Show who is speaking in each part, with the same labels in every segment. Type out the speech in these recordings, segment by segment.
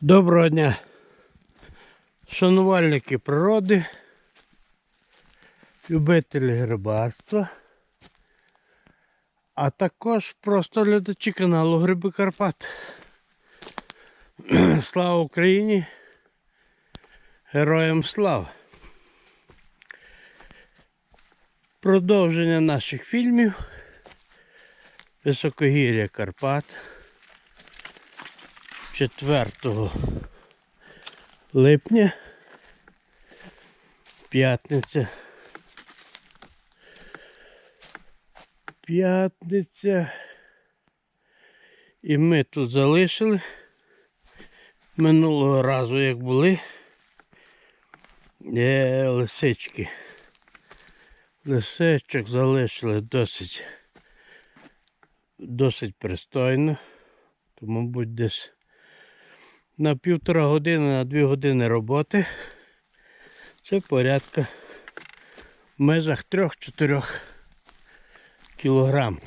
Speaker 1: Доброго дня, шанувальники природи, любителі рибарства, а також просто глядачі каналу Гриби Карпат. Слава Україні! Героям слава! Продовження наших фільмів Високогір'я Карпат. 4 липня, п'ятниця. П'ятниця. І ми тут залишили минулого разу, як були е, лисички. Лисичок залишили досить досить пристойно. То, мабуть, десь на півтора години, на дві години роботи. Це порядка в межах 3-4 кілограм.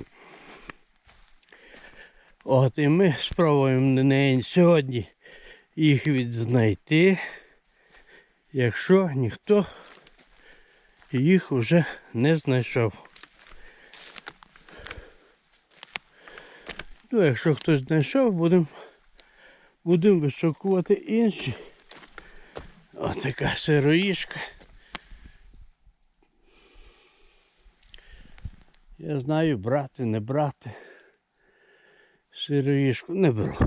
Speaker 1: От і ми спробуємо не сьогодні їх відзнайти, якщо ніхто їх уже не знайшов. Ну, якщо хтось знайшов, будемо будемо вишукувати інші. Ось така сироїшка. Я знаю, брати, не брати. Сироїшку не беру.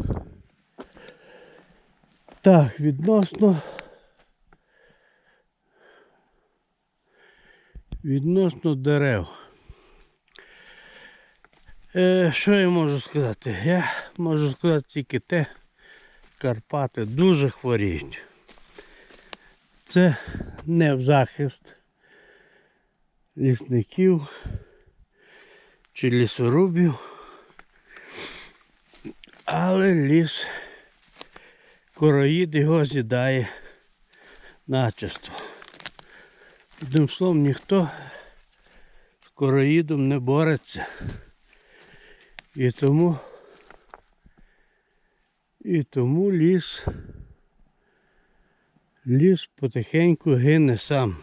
Speaker 1: Так, відносно. Відносно дерев. Е, що я можу сказати? Я можу сказати тільки те, Карпати дуже хворіють. Це не в захист лісників чи лісорубів, але ліс короїд його з'їдає начисто. Одним словом, ніхто з короїдом не бореться. І тому і тому ліс ліс потихеньку гине сам.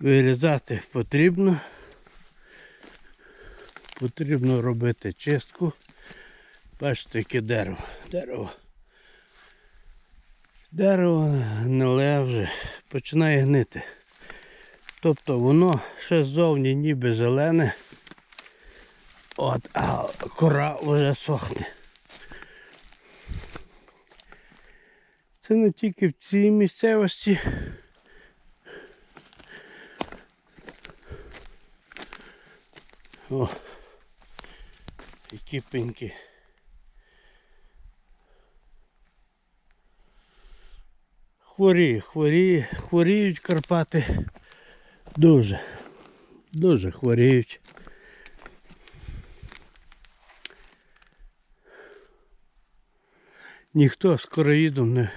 Speaker 1: Вирізати потрібно. Потрібно робити чистку. Бачите, яке дерево. Дерево. Дерево гниле вже починає гнити. Тобто воно ще ззовні ніби зелене. От, а кора вже сохне. Це не тільки в цій місцевості. О, які пеньки. Хворіє, хворіє, хворіють Карпати дуже, дуже хворіють. Ніхто з короїдом не,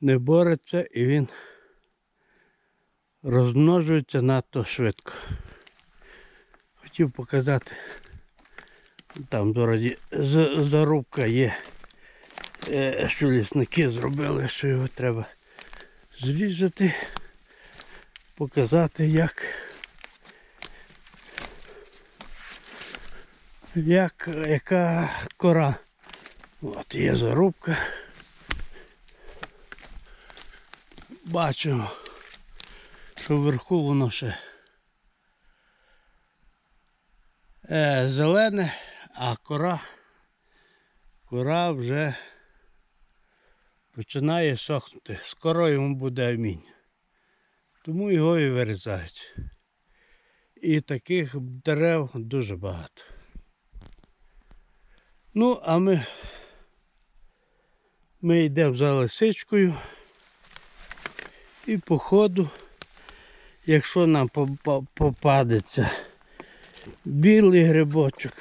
Speaker 1: не бореться і він розмножується надто швидко. Хотів показати, там вроді з- зарубка є, е, що лісники зробили, що його треба зрізати, показати як. Як яка кора От є зарубка. Бачу, що вверху воно ще е, зелене, а кора, кора вже починає сохнути. Скоро йому буде амінь. Тому його і вирізають. І таких дерев дуже багато. Ну, а ми ми йдемо за лисичкою і по ходу, якщо нам попадеться білий грибочок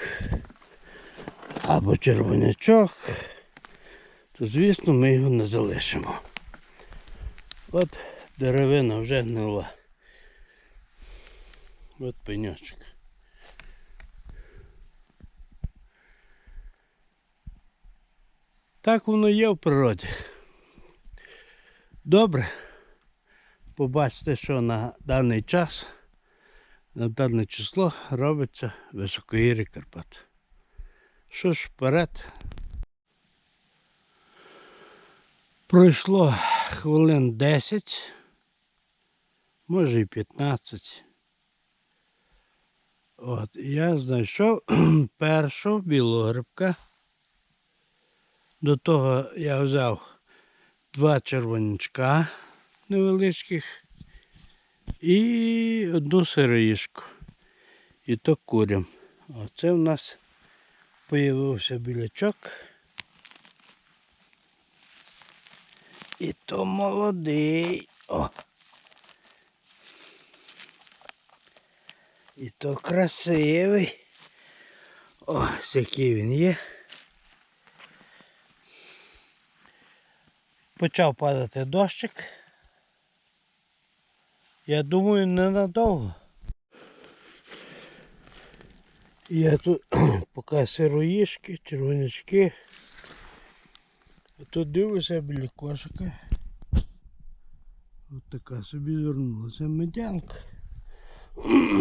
Speaker 1: або червонячок, то звісно ми його не залишимо. От деревина вже гнила. От пеньочок. Так воно є в природі. Добре. Побачите, що на даний час, на дане число робиться високогір'я Карпат. Що ж, вперед. Пройшло хвилин 10, може і 15. От, я знайшов першого білогрибка. До того я взяв два червонячка невеличких і одну сироїшку. І то курям. Оце в нас появився білячок. І то молодий. О. І то красивий. Ось який він є. Почав падати дощик. Я думаю, ненадовго. Я тут поки сироїшки, червонячки. А тут дивлюся біля кошика. Ось така собі звернулася медянка.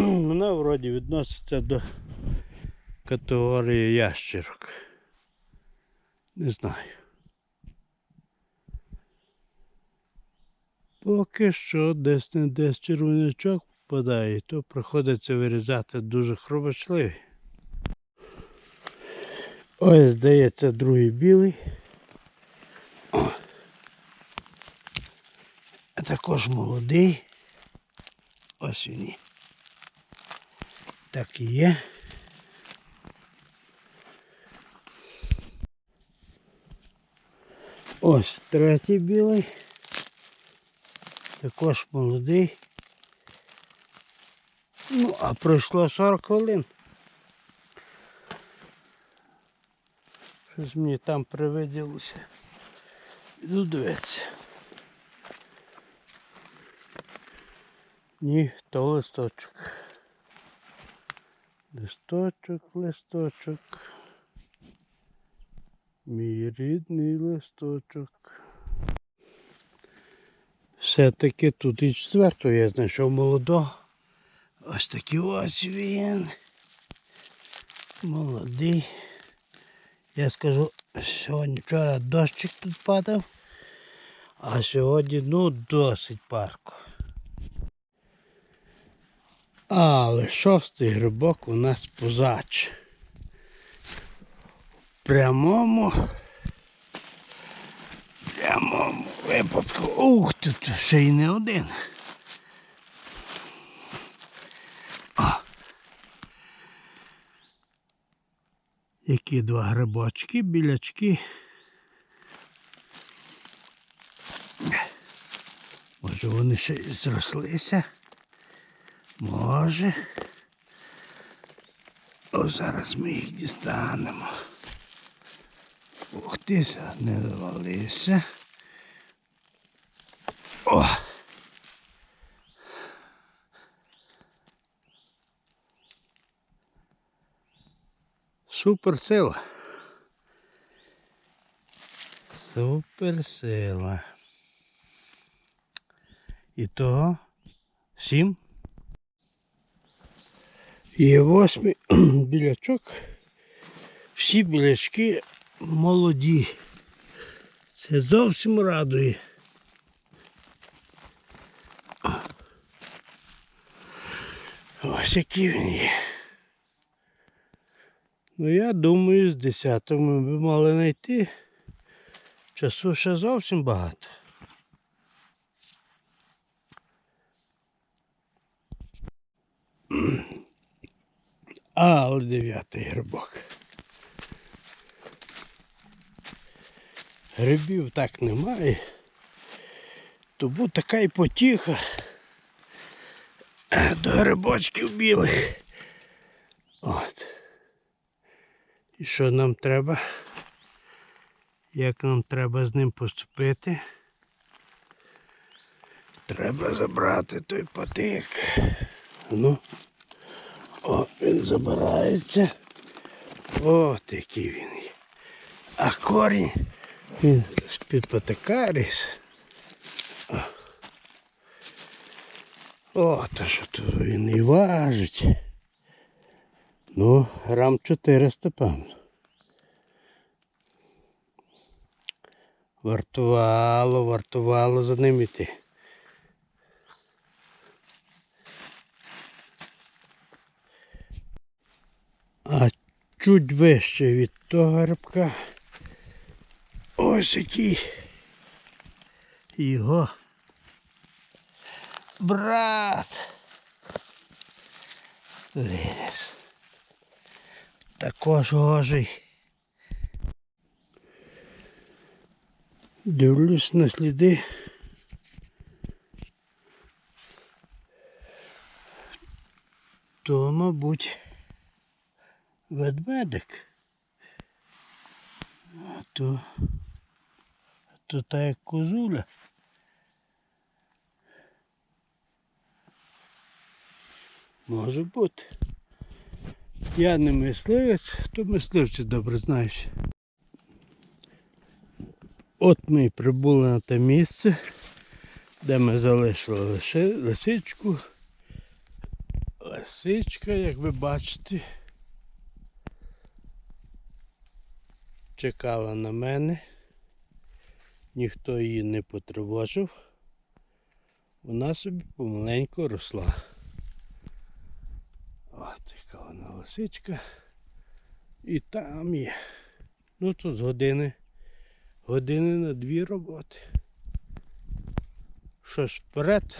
Speaker 1: Вона вроді відноситься до категорії ящерок. Не знаю. Поки що десь не десь червонячок впадає, то приходиться вирізати дуже хробочливий. Ось здається другий білий. О. А також молодий. Ось він. Так і є. Ось третій білий. Також молодий. Ну, а пройшло 40 хвилин. Щось мені там привиділося. Іду дивитися. Ні, то листочок. Листочок, листочок. Мій рідний листочок. Все-таки тут і четвертого я знайшов молодого. Ось такий ось він. Молодий. Я скажу, сьогодні вчора дощик тут падав, а сьогодні ну досить парко. Але шостий грибок у нас позач. В прямому прямому випадку. Ух, тут ще й не один. О. Які два грибочки, білячки. Може вони ще й зрослися. Може. О, зараз ми їх дістанемо. Ух ти, не завалися. О! Суперсила. Суперсила. І того сім. І восьмий білячок. Всі білячки молоді. Це зовсім радує. Ось який він є. Ну я думаю, з 10 ми б мали знайти. Часу ще зовсім багато. А, Але дев'ятий грибок. Грибів так немає. Тому така і потіха до грибочків білих. От. І що нам треба? Як нам треба з ним поступити? Треба забрати той потик. Ну, о, він забирається. От який він є. А корінь Він з-під. О, то що то він і важить. Ну, грам 400, певно. Вартувало, вартувало за ним іти. А чуть вище від того рибка. Ось який його брат. Виріс. Також гожий. Дивлюсь на сліди. То, мабуть, ведмедик. А то, то та як козуля. Може бути. Я не мисливець, то мисливці добре знають. От ми і прибули на те місце, де ми залишили лисичку. Лисичка, як ви бачите, чекала на мене. Ніхто її не потривожив. Вона собі помаленьку росла. От яка вона лисичка. І там є. Ну тут години. Години на дві роботи. Що ж вперед.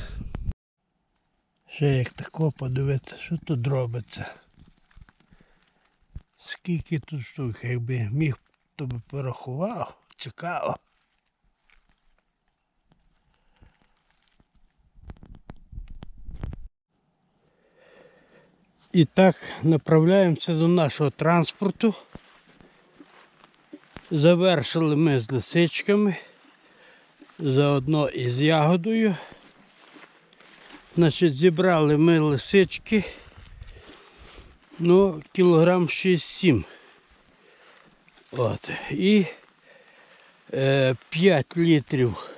Speaker 1: Ще як тако подивитися, що тут робиться. Скільки тут штук, якби міг, то би порахував. Цікаво. І так направляємося до нашого транспорту. Завершили ми з лисичками, заодно і з ягодою. Значить, зібрали ми лисички. Ну, кілограм 6-7. От. І е, 5 літрів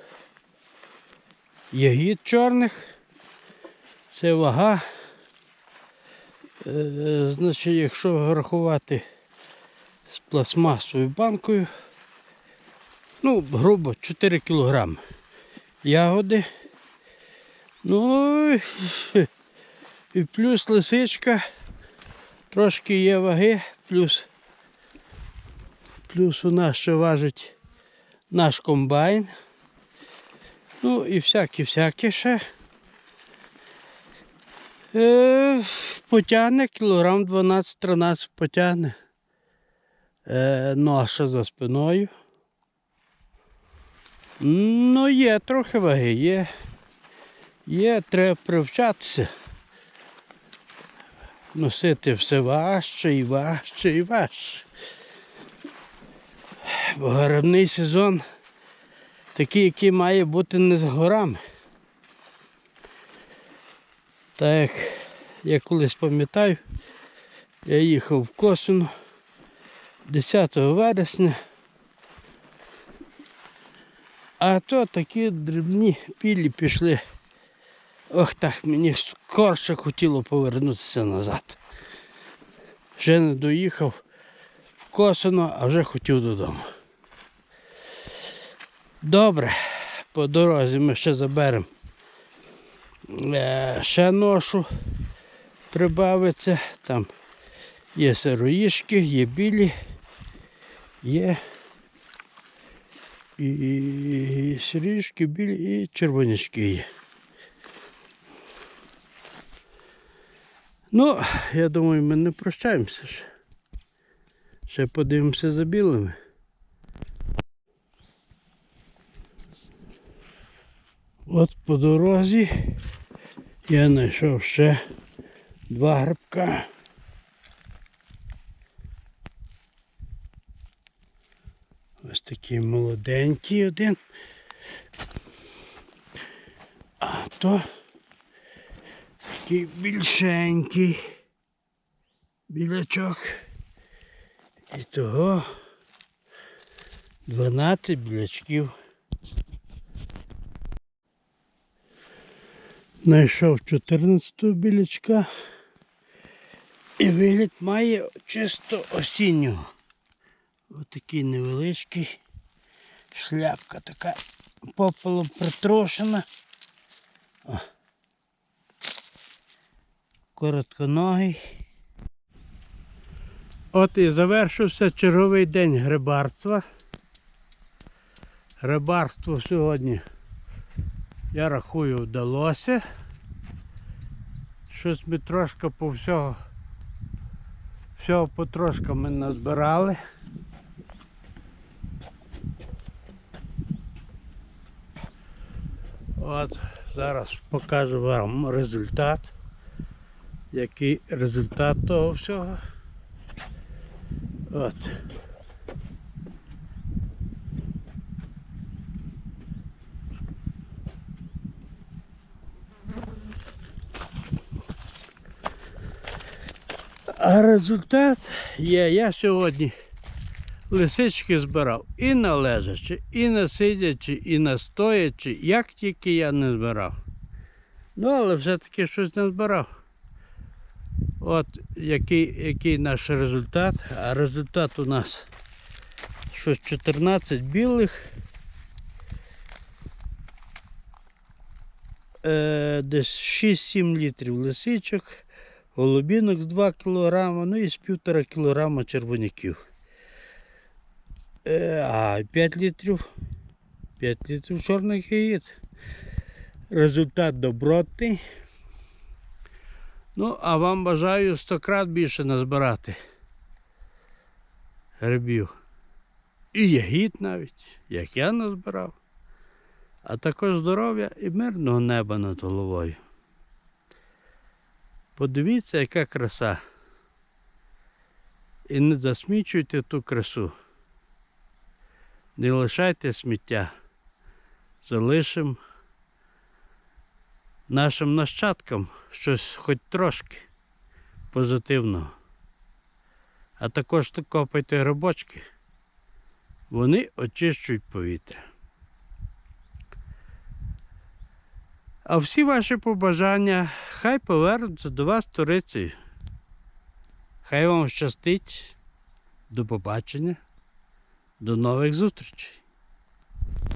Speaker 1: ягід чорних. Це вага. Е, значить, якщо рахувати з пластмасовою банкою, ну, грубо 4 кілограми ягоди. Ну і плюс лисичка, трошки є ваги, плюс, плюс у нас ще важить наш комбайн. Ну і всякі-всякі ще. Е, потягне кілограм 12-13 потягне. Е, ноша за спиною. Ну, є трохи ваги, є. Є, треба привчатися. Носити все важче і важче і важче. Бо грибний сезон такий, який має бути не з горами. Так як я колись пам'ятаю, я їхав в Косино 10 вересня. А то такі дрібні пілі пішли. Ох так, мені скорше хотіло повернутися назад. Ще не доїхав в Косино, а вже хотів додому. Добре, по дорозі ми ще заберемо ще ношу прибавиться. Там є сироїшки, є білі, є і сироїшки, білі, і червонячки є. Ну, я думаю, ми не прощаємося ще. Ще подивимося за білими. От по дорозі я знайшов ще два грибка. Ось такий молоденький один. А то такий більшенький білячок. І того 12 білячків. Знайшов 14-го білячка. І вигляд має чисто осіннього. Отакий невеличкий. Шляпка така попелом притрошена. О. Коротконогий. От і завершився черговий день грибарства. Грибарство сьогодні, я рахую, вдалося. Щось ми трошки по всього, всього потрошка ми назбирали. От, зараз покажу вам результат. Який результат того всього. От. А результат є, я сьогодні лисички збирав і на лежачи, і на сидячи, і на стоячи, як тільки я не збирав. Ну, але все-таки щось не збирав. От який, який наш результат. А результат у нас щось 14 білих. Е, десь 6-7 літрів лисичок, голубінок з 2 кг, ну і з 1,5 кг червоняків. Е, а 5 літрів. 5 літрів чорних яєць. Результат добротний. Ну, а вам бажаю 100 крат більше назбирати грибів. І ягід навіть, як я назбирав. А також здоров'я і мирного неба над головою. Подивіться, яка краса. І не засмічуйте ту красу. Не лишайте сміття. Залишимо нашим нащадкам щось хоч трошки позитивного. А також копайте грибочки. Вони очищують повітря. А всі ваші побажання хай повернуться до вас турицею. Хай вам щастить. До побачення. До нових зустрічей.